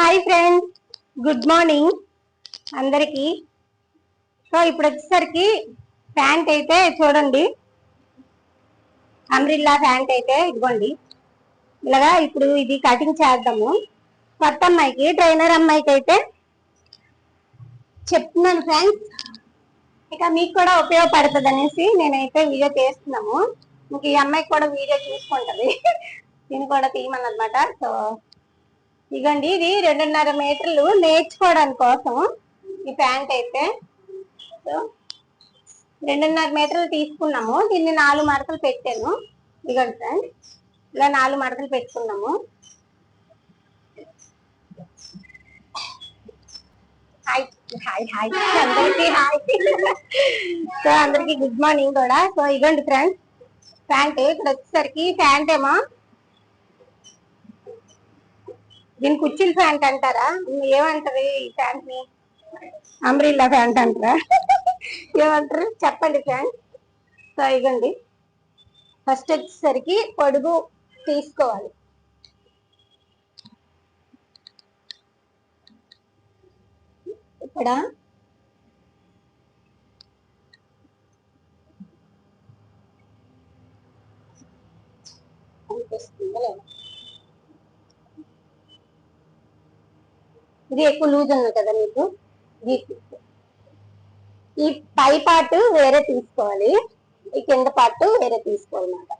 Hi friends good morning అందరికి. So ఇప్పుడు వచ్చేసరికి ప్యాంట్ అయితే చూడండి. అమ్రిల్లా ప్యాంట్ అయితే ఇదిగోండి. ఇలాగా ఇప్పుడు ఇది కటింగ్ చేద్దాము. కొత్త అమ్మాయికి ట్రైనర్ అమ్మాయికి అయితే చెప్తున్నాను ఫ్రెండ్స్ ఇక మీకు కూడా ఉపయోగపడుతుంది అనేసి నేనైతే వీడియో చేస్తున్నాము. ఇంక ఈ అమ్మాయికి కూడా వీడియో చూసుకుంటుంది. దీన్ని కూడా తీయమన్నమాట. సో ఇగండి ఇది రెండున్నర మీటర్లు నేర్చుకోవడానికి కోసం ఈ ప్యాంట్ అయితే. సో రెండున్నర మీటర్లు తీసుకున్నాము. దీన్ని నాలుగు మడతలు పెట్టాను. ఇదిగోండి ఫ్రెండ్ ఇలా నాలుగు మడతలు పెట్టుకున్నాము. Hi hi hi. అందరికి హాయ్. సో అందరికి గుడ్ మార్నింగ్ కూడా. సో ఇగండి ఫ్రెండ్స్ ప్యాంట్ ఇక్కడ వచ్చేసరికి ప్యాంట్ ఏమో దీని కుర్చీల ప్యాంట్ అంటారా? ఏమంటారు ఈ ప్యాంట్ని అంబ్రిల్లా ప్యాంట్ అంటారా? ఏమంటారు? చెప్పండి ఫ్యాంట్ సో ఇగండి. ఫస్ట్ వచ్చేసరికి పొడుగు తీసుకోవాలి. ఇక్కడ అనిపిస్తుందా లేదా? ఇది ఎక్కువ లూజ్ ఉంది కదా మీకు? ఈ పై పార్ట్ వేరే తీసుకోవాలి. ఈ కింద పార్ట్ వేరే తీసుకోవాలన్నమాట.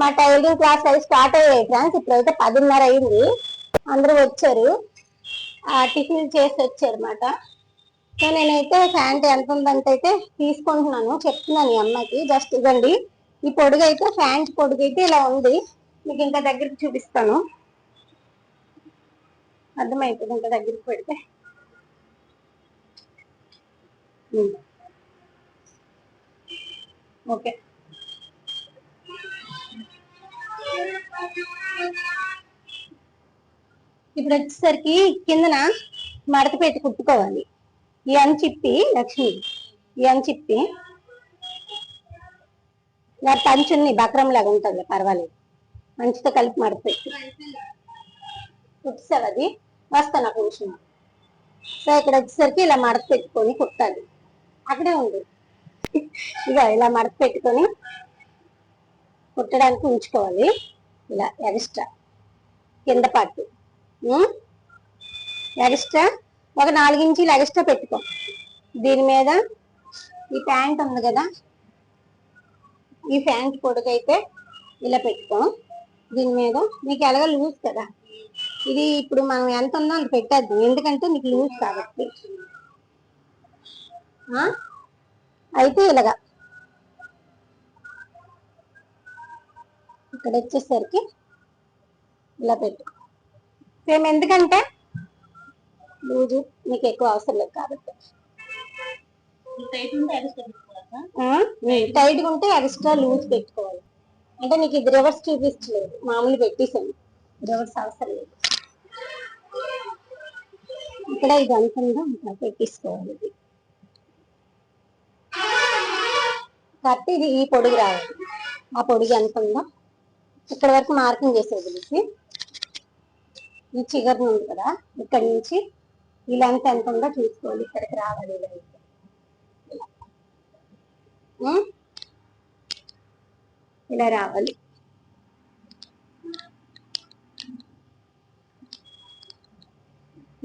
మా టైలరింగ్ క్లాస్ అవి స్టార్ట్ అయ్యాయి ఫ్రెండ్స్ ఇప్పుడైతే పదిన్నర అయింది. అందరూ వచ్చారు. ఆ టిఫిన్ చేసి వచ్చారు అనమాట సో నేనైతే ఫ్యాంట్ ఎంత ఉందంత అయితే తీసుకుంటున్నాను. చెప్తున్నాను ఈ అమ్మాయికి జస్ట్ ఇవ్వండి. ఈ పొడుగు అయితే ఫ్యాంట్ పొడుగు అయితే ఇలా ఉంది. మీకు ఇంకా దగ్గరికి చూపిస్తాను. అర్థమైపోతుంది ఇంకా దగ్గరికి పెడితే ఓకే. ఇప్పుడు వచ్చేసరికి కిందన మడత పెట్టి కుట్టుకోవాలి. ఈ చిప్పి లక్ష్మి ఈ చిప్పి. ఇలా తంచున్ని బక్రం లాగా ఉంటుంది పర్వాలేదు. మంచితో కలిపి మడత పెట్టి. కుట్టావు అది? వస్తాను ఒక నిమిషం సో ఇక్కడ వచ్చేసరికి ఇలా మడత పెట్టుకొని కుట్టాలి. అక్కడే ఉంది ఇక ఇలా మడత పెట్టుకొని కుట్టడానికి ఉంచుకోవాలి. ఇలా ఎక్స్ట్రా కింద పట్టు. ఎక్స్ట్రా ఒక నాలుగించీలు ఎక్స్ట్రా పెట్టుకో. దీని మీద ఈ ప్యాంట్ ఉంది కదా ఈ ప్యాంట్ పొడుగైతే ఇలా పెట్టుకో. దీని మీద నీకు ఎలాగ లూజ్ కదా. ఇది ఇప్పుడు మనం ఎంత ఉందో అంత పెట్టద్దు. ఎందుకంటే నీకు లూజ్ కాబట్టి. అయితే ఇలాగా. ఇక్కడ వచ్చేసరికి ఇలా పెట్టు. సేమ్ ఎందుకంటే లూజు నీకు ఎక్కువ అవసరం లేదు కాబట్టి. టైట్గా ఉంటే ఎక్స్ట్రా లూజ్ పెట్టుకోవాలి. అంటే నీకు ఇది రివర్స్ చూపించలేదు. మామూలు పెట్టేసాను. రివర్స్ అవసరం లేదు. ఇక్కడ ఇది అంతంగా ఉందో పెట్టేసుకోవాలి ఇది. ఇది ఈ పొడుగు రావాలి. ఆ పొడుగు ఎంత ఉందో ఇక్కడ వరకు మార్కింగ్ చేసేది వదిలేసి ఈ చిగర్ ఉంది కదా ఇక్కడ నుంచి ఈ లెంత్ ఎంత ఉందో చూసుకోవాలి. ఇక్కడికి రావాలి ఇలా. ఇలా రావాలి.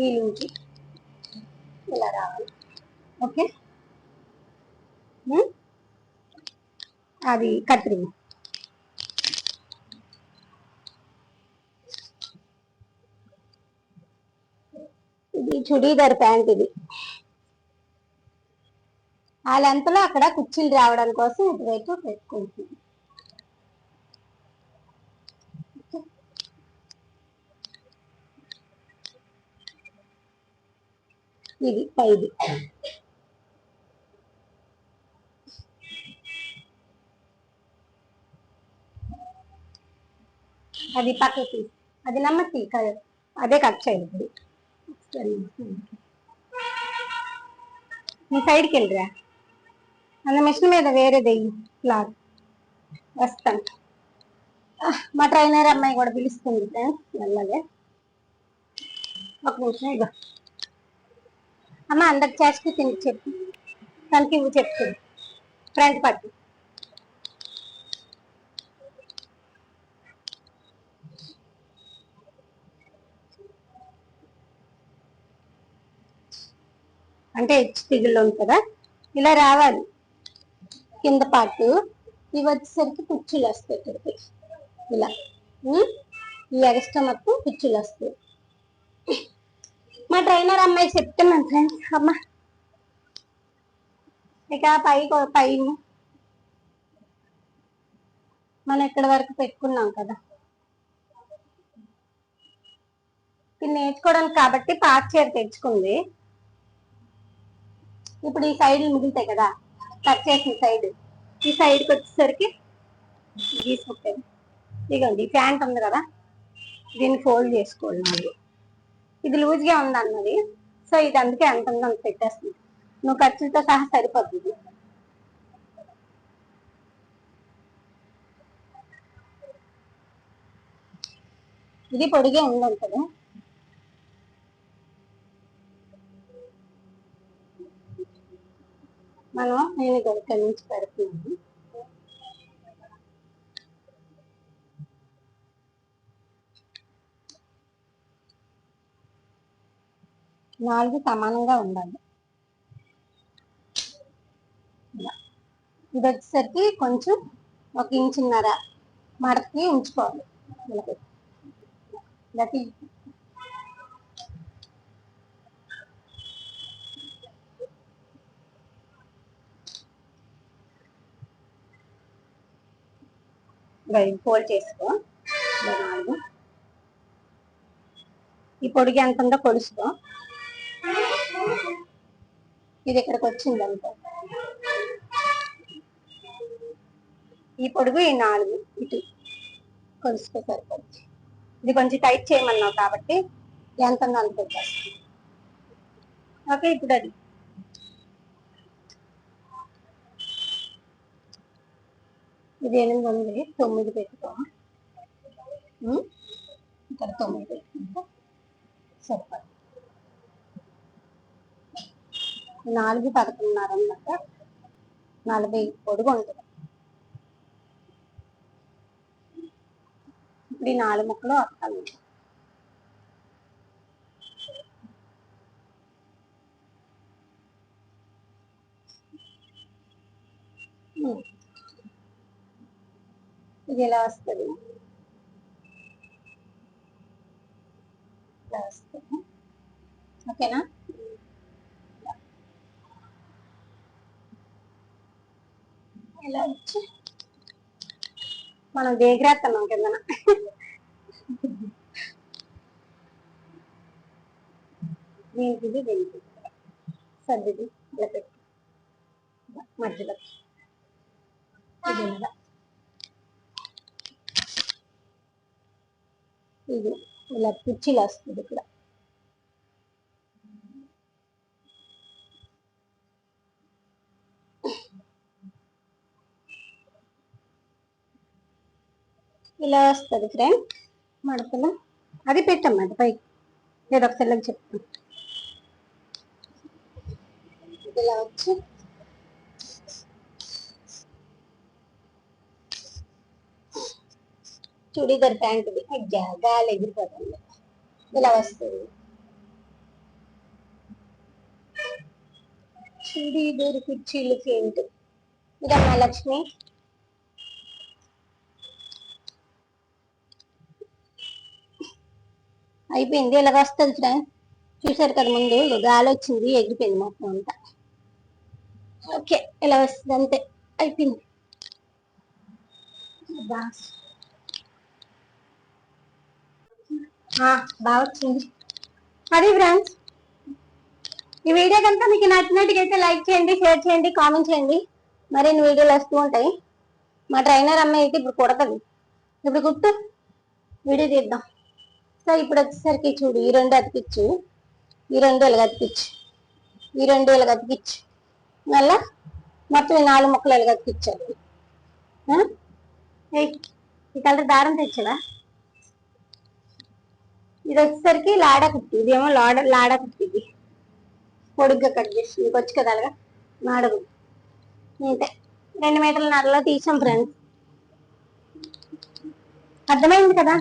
ఈ నుంచి. ఇలా రావాలి ఓకే అది కత్తిరింగ్ ఇది చుడీదార్ ప్యాంట్ ఇది. ఆ లెంత్లో అక్కడ కుర్చీలు రావడం కోసం ఇటువైపు పెట్టుకుంటుంది ఇది పైది. అది పక్కకి. అది నమ్మకి అదే కట్ చేయండి నీ సైడ్కి వెళ్ళిరా. అన్న మిషన్ మీద వేరేది క్లాత్ వస్తాను. మా ట్రైనర్ అమ్మాయి కూడా పిలుస్తుంది. ఫ్రెండ్స్ మెల్లగా ఒక నిమిషం ఇగో అమ్మ అందరికి చేస్తూ తిని చెప్పు. తనకి ఇవి చెప్తుంది ఫ్రంట్ పట్టు. అంటే హెచ్ తిగుళ్ళు ఉంది కదా? ఇలా రావాలి. కింద పాటు ఇవి వచ్చేసరికి కుర్చీలు వస్తాయి ఇక్కడికి. ఇలా. ఈ ఎగస్ట్రా మొత్తం కుర్చీలు వస్తాయి. మా ట్రైనర్ అమ్మాయి చెప్తున్నాను ఫ్రెండ్స్ అమ్మ. ఇక పై పై మనం ఇక్కడ వరకు పెట్టుకున్నాం కదా. ఇది నేర్చుకోవడానికి కాబట్టి పార్ట్ చీర తెచ్చుకుంది. ఇప్పుడు ఈ సైడ్ మిగులుతాయి కదా. కట్ చేసిన సైడ్ ఈ సైడ్కి వచ్చేసరికి గీసుకుంటాను ఇదిగోండి ఈ ప్యాంట్ ఉంది కదా. దీన్ని ఫోల్డ్ చేసుకోవాలి ఇది లూజ్గా ఉంది అన్నది సో ఇది అందుకే ఎంత ఉందో అంత పెట్టేస్తుంది నువ్వు ఖర్చులతో సహా సరిపోతుంది. ఇది పొడిగే ఉందండి మనం నేను ఇక్కడ నుంచి పెడుతున్నాను నాలుగు సమానంగా ఉండాలి. ఇది వచ్చేసరికి కొంచెం ఒక ఇంచున్నర మడతకి ఉంచుకోవాలి. ఇలా పోల్ ఫోల్డ్ చేసుకో. నాలుగు. ఈ పొడిగి ఎంత ఉందో కొలుసుకో. ఇది ఇక్కడికి వచ్చింది ఈ పొడుగు ఈ నాలుగు ఇటు. కొలుసుకో సరిపోద్ది. ఇది కొంచెం టైట్ చేయమన్నావు కాబట్టి ఎంత ఉందో అంత ఓకే ఇప్పుడు అది. ఇది ఎనిమిది ఉంది తొమ్మిది పెట్టుకో ఇక్కడ తొమ్మిది పెట్టుకుంటా సరిపడు నాలుగు పదకొండున్నర అనమాట నలభై పొడుగు ఉంటుంది ఇప్పుడు ఈ నాలుగు ముక్కలు వస్తాను ఇది ఎలా వస్తుంది? ఇలా వస్తుంది. ఓకేనా? ఇలా వచ్చి మనం దేగిరేస్తున్నాం కిందన. దీనికి దీనికి సర్దిది ఇలా పెట్టి. మధ్యలో. ఇది ఇలా. ఇది ఇలా కుర్చీలు వస్తుంది ఇక్కడ. ఇలా వస్తుంది ఫ్రెండ్ మడతలు. అది పెట్టమ్మా అది పైకి. నేను ఒకసారి చెప్తాను ఇలా వచ్చి. చుడీదార్ ప్యాంటుంది అయ్యా గాలి ఎగిరిపోతుంది. ఇలా వస్తుంది. చుడీదార్ కుర్చీలు ప్యాంట్. ఇదమ్మా లక్ష్మి. అయిపోయింది. ఇలాగ వస్తుంది ఫ్రెండ్ చూసారు కదా ముందు. గాలి వచ్చింది ఎగిరిపోయింది మొత్తం అంతా. ఓకే ఇలా వస్తుంది? అంతే. అయిపోయింది. ఆ, బాగా వచ్చింది. అది ఫ్రెండ్స్ ఈ వీడియో కనుక మీకు నచ్చినట్టుగా అయితే లైక్ చేయండి షేర్ చేయండి కామెంట్ చేయండి. మరిన్ని వీడియోలు వస్తూ ఉంటాయి. మా ట్రైనర్ అమ్మాయి అయితే ఇప్పుడు కొడతది. ఇప్పుడు గుర్తు వీడియో తీద్దాం. సో ఇప్పుడు వచ్చేసరికి చూడు ఈ రెండు అతికిచ్చు. ఈ రెండు ఇలాగ అతికిచ్చు? ఈ రెండు ఇలాగ అతికిచ్చు? మళ్ళా మొత్తం ఈ నాలుగు ముక్కలు ఇలాగ అతికిచ్చారు ఆ? ఈ కలర్ దారం తెచ్చవా? ఇది వచ్చేసరికి లాడా కుట్టి ఇదేమో లాడ లాడ కుట్టింది పొడుగ్గా కట్ చేసి నీకు వచ్చి కదా అలాగా? లాడ అంతే రెండు మీటర్ల నరలో తీసాం ఫ్రెండ్స్ అర్థమైంది కదా?